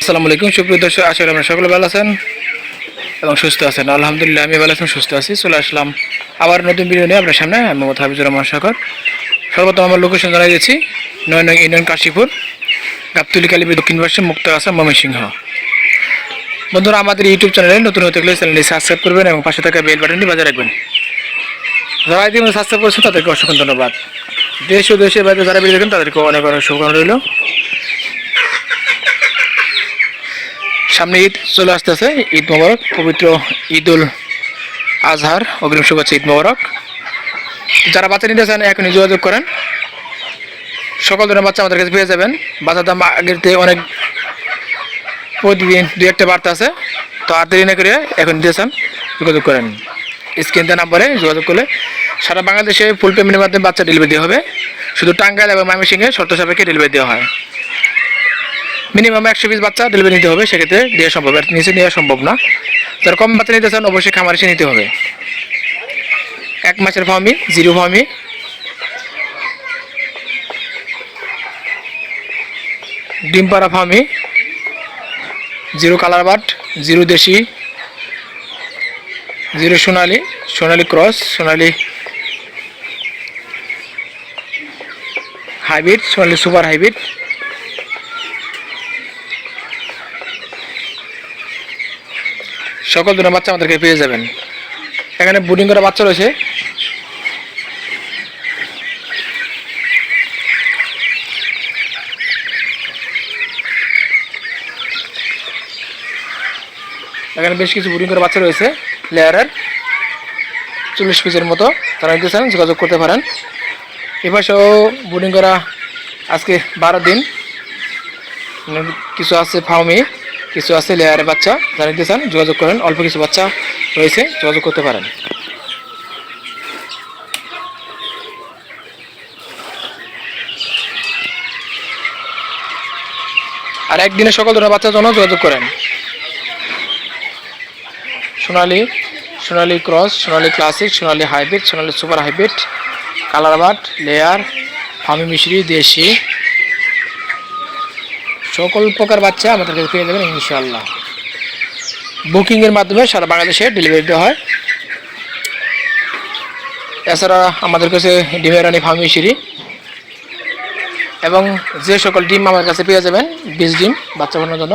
আসসালামু আলাইকুম, সুপ্রিয় দর্শক, আশা করি আপনারা সকলে ভালো আছেন এবং সুস্থ আছেন। আলহামদুলিল্লাহ, আমি ভালো আছি সুস্থ আছি। চলে আসলাম আবার নতুন ভিডিও নিয়ে আপনার সামনে, আমি মোহাম্মদ হাবিজুর রহমান সাগর। সর্বপ্রথম আমার লোকেশন জানাই দিয়েছি নয় নয় ইউনিয়ন কাশীপুর, গাবতুলি, কালীপুর, দক্ষিণ পাশে মুক্ত আসা ময়মনসিংহ। বন্ধুরা, আমাদের ইউটিউব চ্যানেলে নতুন হতে গেলে চ্যানেলটি সাবস্ক্রাইব করবেন এবং পাশে থাকা বেল বাটনটি বাজায় রাখবেন। যারা ইতিমধ্যে সাবস্ক্রাইব করেছেন, তাদেরকে অসংখ্য ধন্যবাদ। দেশ ও দেশের বাইরে যারা বেরিয়ে দেখেন, তাদেরকে অনেক অনেক শুভকামনা রইল। সামনে ঈদ চলে আসতেছে। ঈদ মোবারক, পবিত্র ঈদুল আজহার। অগ্রিম শুভেচ্ছা, ঈদ মোবারক। যারা বাচ্চা নিতে চান, এখনই যোগাযোগ করেন। সকল ধরনের বাচ্চা আমাদের কাছে পেয়ে যাবেন। বাচ্চার দাম আগের থেকে অনেক প্রতিদিন দু একটা বার্তা আছে। তো আর দেরি না করে এখন নিতে চান, যোগাযোগ করেন। স্ক্রিন দেওয়া নাম্বারে যোগাযোগ করলে সারা বাংলাদেশে ফুল পেমেন্টের মাধ্যমে বাচ্চা ডেলিভারি দেওয়া হবে। শুধু টাঙ্গাইল এবং ময়মনসিংহে শর্ত সাপেক্ষে ডেলিভারি দেওয়া হয়। মিনিমাম একশো পিস বাচ্চা ডেলিভারি নিতে হবে, সেক্ষেত্রে দেওয়া সম্ভব। এর নিচে নেওয়া সম্ভব না। যারা কম বাচ্চা নিতে চান, অবশ্যই খামার এসে নিতে হবে। এক মাসের ফার্মি জিরো ফার্মি ডিম পাড়া ফার্মি জিরো কালার বাট, জিরো দেশি। জিরো সোনালি সোনালি ক্রস সোনালি হাইব্রিড সোনালি সুপার হাইব্রিড সকল ধরনের বাচ্চা আমাদেরকে পেয়ে যাবেন। এখানে বুডিং করা বাচ্চা রয়েছে। এখানে বেশ কিছু বুডিং করা বাচ্চা রয়েছে, লেয়ারের। চল্লিশ পিসের মতো তারা নিতে চান, যোগাযোগ করতে পারেন। এপাশেও বুডিং করা আজকে বারো দিন। কিছু আছে ফাউমি কিছু আছে লেয়ারের বাচ্চা, যারা নিতে চান, যোগাযোগ করেন। অল্প কিছু বাচ্চা রয়েছে, যোগাযোগ করতে পারেন। আর একদিনে সকল ধরনের বাচ্চার জন্য যোগাযোগ করেন। সোনালি সোনালি ক্রস সোনালি ক্লাসিক সোনালি হাইব্রিড সোনালি সুপার হাইব্রিড কালার বাট লেয়ার ফামি মিশ্রি, দেশি। সকল প্রকার বাচ্চা আমাদের কাছে পেয়ে যাবেন ইনশাল্লাহ বুকিংয়ের মাধ্যমে সারা বাংলাদেশে ডেলিভারি দেওয়া হয়। এছাড়া আমাদের কাছে ডিমের রানি ফার্মি সিঁড়ি এবং যে সকল ডিম আমার কাছে পেয়ে যাবেন, বীজ ডিম, বাচ্চা বানানোর জন্য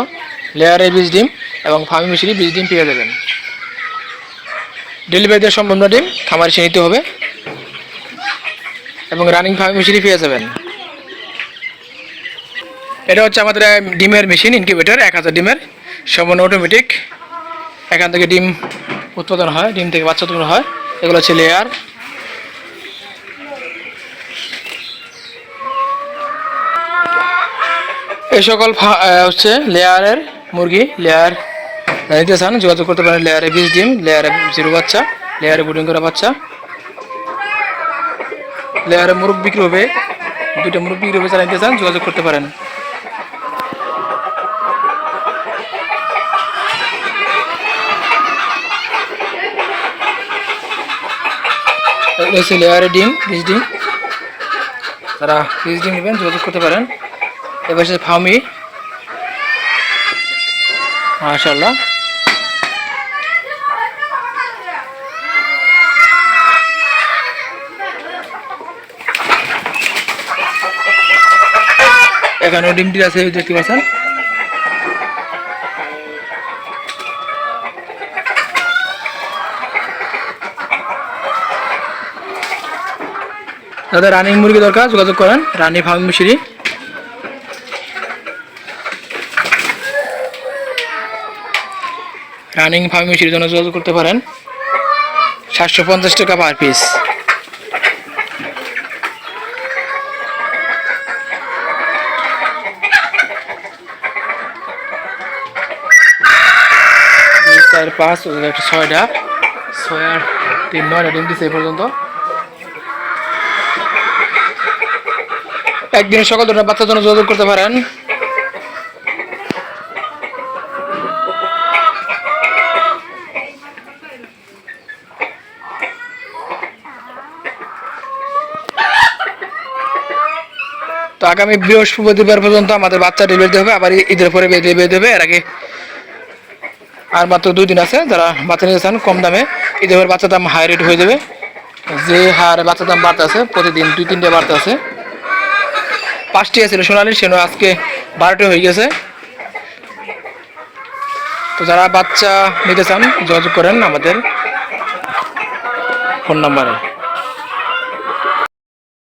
লেয়ারের বীজ ডিম এবং ফার্মি মিশ্রি বীজ ডিম পেয়ে যাবেন। ডেলিভারি দেওয়া সম্পূর্ণ ডিম খামার এসে নিতে হবে এবং রানিং ফার্মি মিশ্রি পেয়ে যাবেন। এটা হচ্ছে আমাদের ডিমের মেশিন ইনকিউবেটর এক হাজার ডিমের। সম্পূর্ণ অটোমেটিক এখান থেকে ডিম উৎপাদন হয়, ডিম থেকে বাচ্চা উৎপাদন হয়। এগুলো হচ্ছে লেয়ার এই সকল হচ্ছে লেয়ারের মুরগি লেয়ার নিতে চান, যোগাযোগ করতে পারেন লেয়ারে বিশ ডিম লেয়ারে জিরো বাচ্চা লেয়ারে বুডিং করা বাচ্চা। লেয়ারে মুরগ বিক্রি হবে, দুইটা মুরগ বিক্রি হবে নিতে চান, যোগাযোগ করতে পারেন। রয়েছে লেয়ারে ডিম বীজ ডিম। তারা বীজ ডিম নেবেন, যোগাযোগ করতে পারেন। এবার সে ফার্মি মাশাল্লাহ এখানেও ডিমটি আছে, দেখতে পাচ্ছেন। যাদের রানিং মুরগি দরকার, যোগাযোগ করেন। রানী ফার্ম মিশরি। রানিং ফার্ম মিশরির জন্য যোগাযোগ করতে পারেন। সাতশো পঞ্চাশ টাকা পার পিস চার পাঁচ ছয়টা। ছয় আর তিন নয়টা ডিম দিচ্ছে এই পর্যন্ত। একদিন সকাল দুটা বাচ্চার জন্য যোগাযোগ করতে পারেন। তো আগামী বৃহস্পতিবার পর্যন্ত আমাদের বাচ্চা ডেলিভারি হবে, আবার ঈদের পরে ডেলিভারি দেবে এর আগে আর মাত্র দুই দিন আছে, যারা বাচ্চা নিয়ে চান কম দামে। ঈদের পরে বাচ্চার দাম হাই রেট হয়ে যাবে। যে হারে বাচ্চার দাম বাড়তে আছে, প্রতিদিন দুই তিনটে বাড়তে আছে। পাঁচটি ছিল সোনালি সেনও আজকে বারোটি হয়ে গেছে। তো যারা বাচ্চা নিতে চান, যোগাযোগ করেন আমাদের ফোন নাম্বারে।